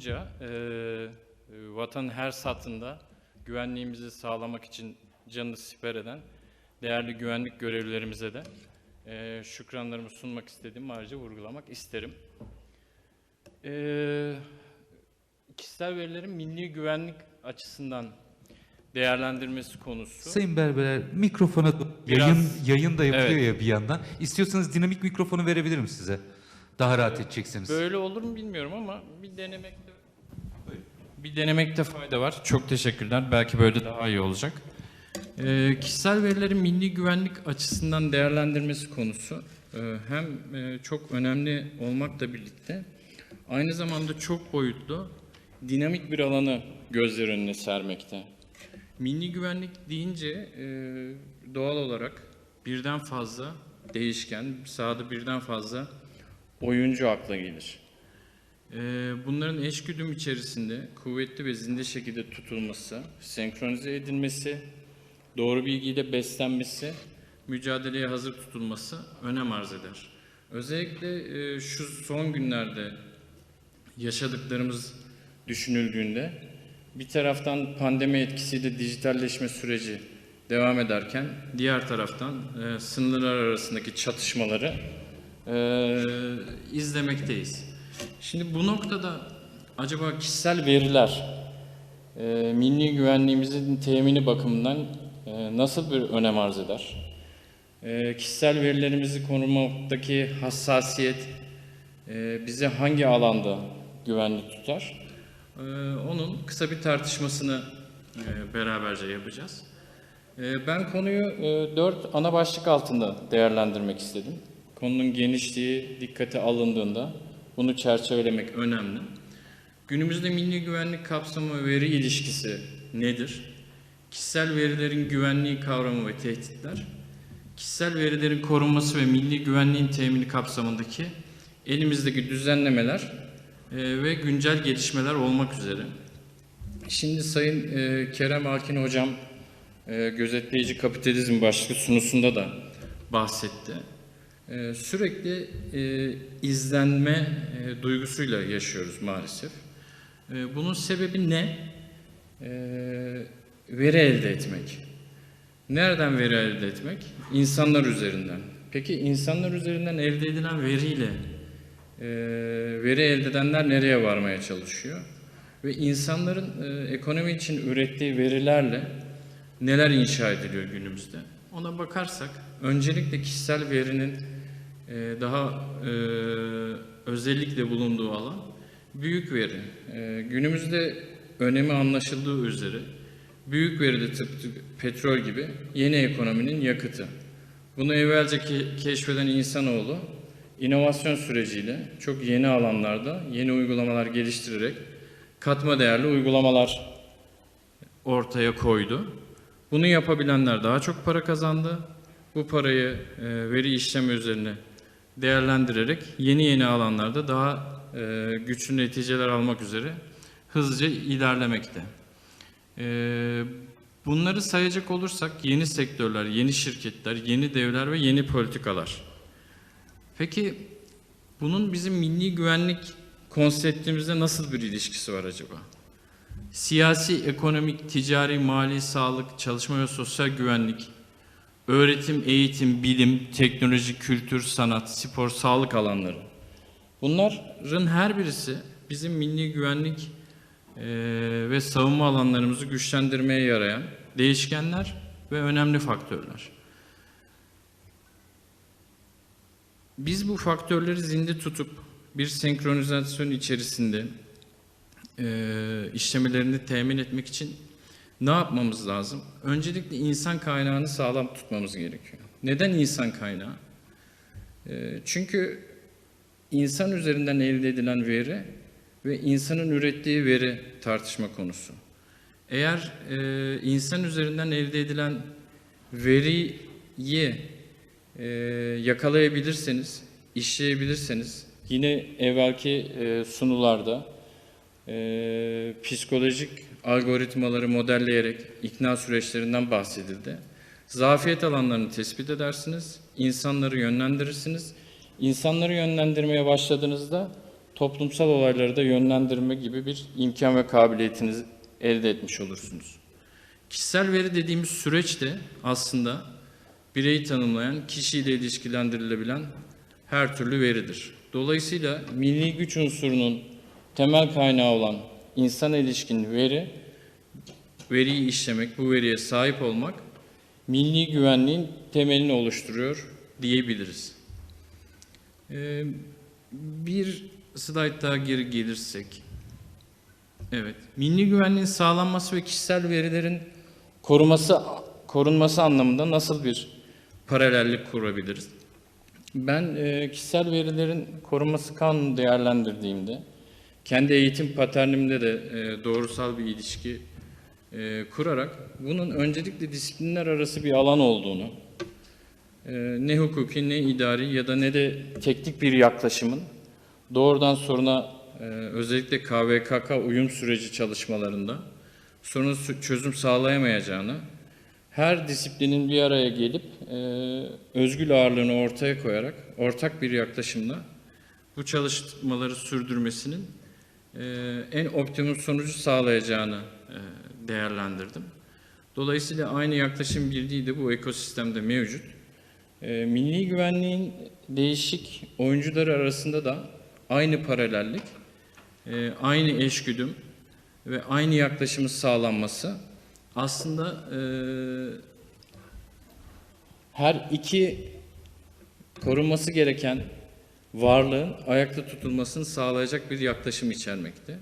olunca e, vatanın her satında güvenliğimizi sağlamak için canını siper eden değerli güvenlik görevlilerimize de e, şükranlarımı sunmak istediğimi ayrıca vurgulamak isterim. E, kişisel verilerin milli güvenlik açısından değerlendirmesi konusu. Sayın Berberer mikrofona Biraz- yayın yayın da yapıyor Evet. ya bir yandan. İstiyorsanız dinamik mikrofonu verebilirim size. Daha rahat edeceksiniz. Böyle olur mu bilmiyorum ama bir denemekte bir denemekte fayda var. Çok teşekkürler. Belki böyle daha iyi olacak. Ee, kişisel verilerin milli güvenlik açısından değerlendirmesi konusu e, hem e, çok önemli olmakla birlikte aynı zamanda çok boyutlu, dinamik bir alanı gözler önüne sermekte. Milli güvenlik deyince e, doğal olarak birden fazla değişken, sahada birden fazla oyuncu akla gelir. Ee, bunların eşgüdüm içerisinde kuvvetli ve zinde şekilde tutulması, senkronize edilmesi, doğru bilgiyle beslenmesi, mücadeleye hazır tutulması önem arz eder. Özellikle e, şu son günlerde yaşadıklarımız düşünüldüğünde bir taraftan pandemi etkisiyle dijitalleşme süreci devam ederken diğer taraftan e, sınırlar arasındaki çatışmaları e, izlemekteyiz. Şimdi bu noktada acaba kişisel veriler e, milli güvenliğimizin temini bakımından e, nasıl bir önem arz eder? E, kişisel verilerimizi korumaktaki hassasiyet e, bize hangi alanda güvenli tutar? E, onun kısa bir tartışmasını e, beraberce yapacağız. E, ben konuyu e, dört ana başlık altında değerlendirmek istedim. Konunun genişliği dikkate alındığında bunu çerçevelemek önemli. Günümüzde milli güvenlik kapsamı ve veri ilişkisi nedir? Kişisel verilerin güvenliği kavramı ve tehditler, kişisel verilerin korunması ve milli güvenliğin temini kapsamındaki elimizdeki düzenlemeler e, ve güncel gelişmeler olmak üzere. Şimdi Sayın e, Kerem Alkin Hocam e, gözetleyici kapitalizm başlığı sunusunda da bahsetti. E, sürekli e, izlenme e, duygusuyla yaşıyoruz maalesef. E, bunun sebebi ne? E, veri elde etmek. Nereden veri elde etmek? İnsanlar üzerinden. Peki insanlar üzerinden elde edilen veriyle e, veri elde edenler nereye varmaya çalışıyor? Ve insanların e, ekonomi için ürettiği verilerle neler inşa ediliyor günümüzde? Ona bakarsak öncelikle kişisel verinin e, daha e, özellikle bulunduğu alan büyük veri. E, günümüzde önemi anlaşıldığı üzere büyük veri de tıpkı petrol gibi yeni ekonominin yakıtı. Bunu evvelce ke- keşfeden insanoğlu inovasyon süreciyle çok yeni alanlarda yeni uygulamalar geliştirerek katma değerli uygulamalar ortaya koydu. Bunu yapabilenler daha çok para kazandı. Bu parayı e, veri işleme üzerine değerlendirerek yeni yeni alanlarda daha e, güçlü neticeler almak üzere hızlıca ilerlemekte. E, bunları sayacak olursak yeni sektörler, yeni şirketler, yeni devler ve yeni politikalar. Peki bunun bizim milli güvenlik konseptimizde nasıl bir ilişkisi var acaba? Siyasi, ekonomik, ticari, mali, sağlık, çalışma ve sosyal güvenlik, öğretim, eğitim, bilim, teknoloji, kültür, sanat, spor, sağlık alanları. Bunların her birisi bizim milli güvenlik eee, ve savunma alanlarımızı güçlendirmeye yarayan değişkenler ve önemli faktörler. Biz bu faktörleri zinde tutup bir senkronizasyon içerisinde e, işlemelerini temin etmek için ne yapmamız lazım? Öncelikle insan kaynağını sağlam tutmamız gerekiyor. Neden insan kaynağı? E, çünkü insan üzerinden elde edilen veri ve insanın ürettiği veri tartışma konusu. Eğer e, insan üzerinden elde edilen veriyi e, yakalayabilirseniz, işleyebilirseniz, yine evvelki e, sunularda e, psikolojik algoritmaları modelleyerek ikna süreçlerinden bahsedildi. Zafiyet alanlarını tespit edersiniz, insanları yönlendirirsiniz. İnsanları yönlendirmeye başladığınızda toplumsal olayları da yönlendirme gibi bir imkan ve kabiliyetinizi elde etmiş olursunuz. Kişisel veri dediğimiz süreç de aslında bireyi tanımlayan, kişiyle ilişkilendirilebilen her türlü veridir. Dolayısıyla milli güç unsurunun temel kaynağı olan insan ilişkin veri, veriyi işlemek, bu veriye sahip olmak milli güvenliğin temelini oluşturuyor diyebiliriz. Ee, bir slide daha geri gelirsek. Evet. Milli güvenliğin sağlanması ve kişisel verilerin koruması korunması anlamında nasıl bir paralellik kurabiliriz? Ben e, kişisel verilerin korunması kanunu değerlendirdiğimde kendi eğitim paternimde de e, doğrusal bir ilişki e, kurarak bunun öncelikle disiplinler arası bir alan olduğunu, e, ne hukuki ne idari ya da ne de teknik bir yaklaşımın doğrudan soruna e, özellikle KVKK uyum süreci çalışmalarında soruna sü- çözüm sağlayamayacağını, her disiplinin bir araya gelip e, özgül ağırlığını ortaya koyarak ortak bir yaklaşımla bu çalışmaları sürdürmesinin en optimum sonucu sağlayacağını e, değerlendirdim. Dolayısıyla aynı yaklaşım birliği de bu ekosistemde mevcut. E, milli güvenliğin değişik oyuncuları arasında da aynı paralellik, e, aynı eşgüdüm ve aynı yaklaşımın sağlanması aslında e, her iki korunması gereken varlığın ayakta tutulmasını sağlayacak bir yaklaşım içermekte.